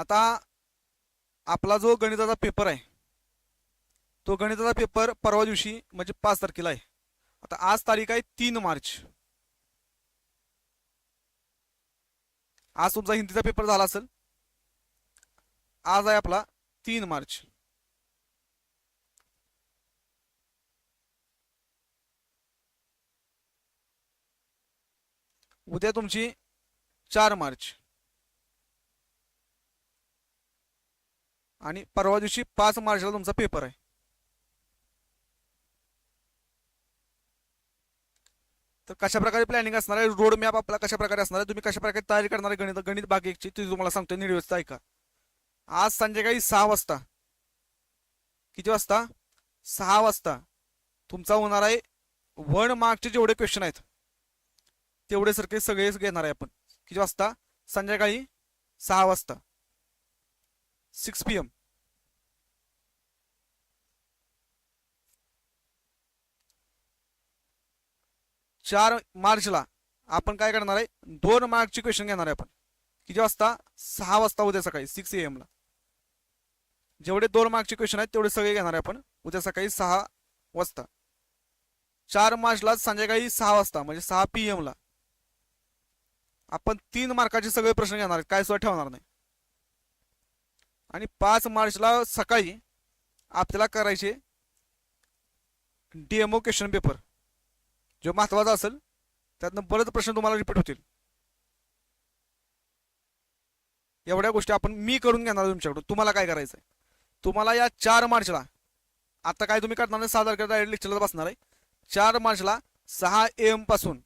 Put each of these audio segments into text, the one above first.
आता आपला जो गणिताचा पेपर आहे तो गणिताचा पेपर परवा दिवशी म्हणजे पाच तारखेला आहे. आता आज तारीख आहे तीन मार्च. आज तुमचा हिंदीचा पेपर झाला असेल. आज आहे आपला तीन मार्च. उद्या तुमची चार मार्च. आणि परवा दिवशी पाच मार्चला तुमचा पेपर आहे. तर कशा प्रकारे प्लॅनिंग असणार आहे? रोड मॅप आपला कशा प्रकारे असणार आहे? तुम्ही कशा प्रकारे तयारी करणार आहे गणित? गणित भाग एकची ती तुम्हाला सांगतो निर्व्यवस्था ऐका. आज संध्याकाळी सहा वाजता. किती वाजता? सहा वाजता. तुमचा होणार आहे वन मार्कचे जेवढे क्वेश्चन आहेत तेवढे सारखे सगळेच घेणार आहे आपण. किती वाजता? संध्याकाळी सहा वाजता. Six p.m. चार मार्चला आपण काय करणार आहे? दोन मार्कचे क्वेश्चन घेणार आहे आपण. किती वाजता? सहा वाजता उद्या सकाळी सिक्स ए ला. जेवढे दोन मार्कचे क्वेश्चन आहेत तेवढे सगळे घेणार आहे आपण उद्या सकाळी सहा वाजता. चार मार्चला संध्याकाळी सहा वाजता म्हणजे सहा पी एमला आपण तीन मार्काचे सगळे प्रश्न घेणार आहेत काय सुद्धा ठेवणार नाही. आणि पाच मार्चला सकाळी आपल्याला करायचे डीएमओ क्वेश्चन पेपर. जो महत्त्वाचा असेल त्यातनं बरेच प्रश्न तुम्हाला रिपीट होतील. एवढ्या गोष्टी आपण मी करून घेणार तुमच्याकडून. तुम्हाला काय करायचं आहे? तुम्हाला या चार मार्चला आता काय तुम्ही करणार नाही सहा तारखेला डायरेक्ट लेक्चरला बसणार आहे. चार मार्चला सहा एमपासून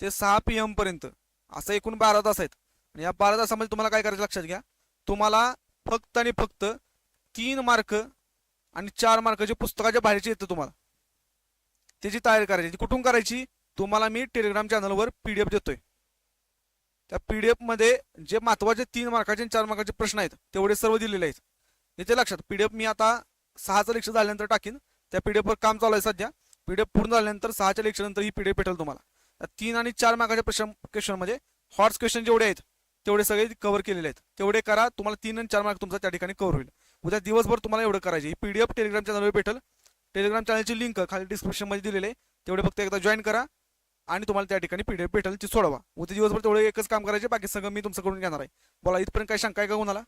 ते सहा पी एम पर्यंत असं एकूण बारा तास आहेत. आणि या बारा तासामध्ये तुम्हाला काय करायचं लक्षात घ्या. तुम्हाला फक्त आणि फक्त तीन मार्क आणि चार मार्काचे पुस्तकाच्या बाहेरचे येतं तुम्हाला त्याची तयारी करायची ती कुठून करायची तुम्हाला मी टेलिग्राम चॅनलवर पी डी एफ देतोय. त्या पी डी एफमध्ये जे महत्त्वाचे तीन मार्काचे आणि चार मार्काचे प्रश्न आहेत तेवढे सर्व दिलेले आहेत. येते लक्षात पी डी एफ मी आता सहाचं लेक्चर झाल्यानंतर टाकीन. त्या पी डी एफवर काम चालू आहे सध्या. पी डी एफ पूर्ण झाल्यानंतर सहाच्या लेक्चरनंतर ही पी डी एफ भेटेल तुम्हाला. तीन आणि चार मार्काच्या प्रश्न क्वेश्चनमध्ये हॉट्स क्वेश्चन जेवढे आहेत तेवढे सगळे कव्हर केलेले आहेत. तेवढे करा तुम्हाला तीन आणि चार मार्क तुमचा त्या ठिकाणी कव्हर होईल. उद्या दिवसभर तुम्हाला एवढं करायचे ही पी डी एफ टेलिग्राम चॅनलवर भेटेल टेलिग्राम चॅनलची लिंक खाली डिस्क्रिप्शनमध्ये दिलेले तेवढे फक्त एकदा जॉईन करा आणि तुम्हाला त्या ठिकाणी पीडीएफ भेटेल ती सोडवा. उद्या दिवसभर तेवढे एकच काम करायचे बाकी सगळं मी तुमचं करून घेणार आहे. बोला इथपर्यंत काय शंका आहे का कोणाला?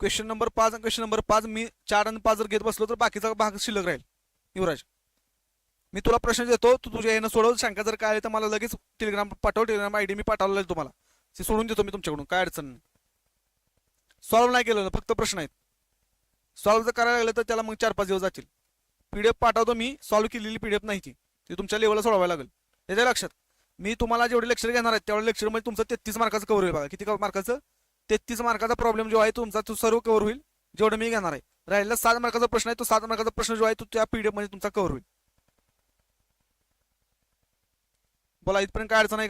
क्वेश्चन नंबर पाच आणि क्वेश्चन नंबर पाच मी चार आणि पाच जर घेत बसलो तर बाकीचा भाग शिल्लक राहील. युवराज. मी तुला प्रश्न देतो तू तुझ्या यानं सोडव शंका जर काय आली तर मला लगेच टेलिग्राम पाठव टेलिग्राम आयडी मी पाठवलेला आहे तुम्हाला. ते सोडून देतो मी तुमच्याकडून काय अडचण नाही. सॉल्व्ह नाही केलं फक्त प्रश्न आहेत. सॉल्व्ह जर करायला लागलं तर त्याला मग चार पाच दिवस जातील. पीडीएफ पाठवतो मी सॉल्व्ह केलेली पीडीएफ नाही ती. ती तुमच्या लेवलला सोडवायला लागेल. त्याच्या लक्षात मी तुम्हाला जेवढे लेक्चर घेणार आहेत तेवढ्या लेक्चरमध्ये तुमचं तेहतीस मार्काचं कव्हर होईल बघा. किती मार्काचं तेहतीस मार्काचा प्रॉब्लेम जो आहे तुमचा तो सर्व कव्हर होईल जेवढं मी घेणार आहे. राहिलेला सात मार्काचा प्रश्न आहे तो सात मार्काचा प्रश्न जो आहे तो त्या पीडीएफमध्ये तुमचा कव्हर होईल. बोला इथपर्यंत काय अडचण आहे का?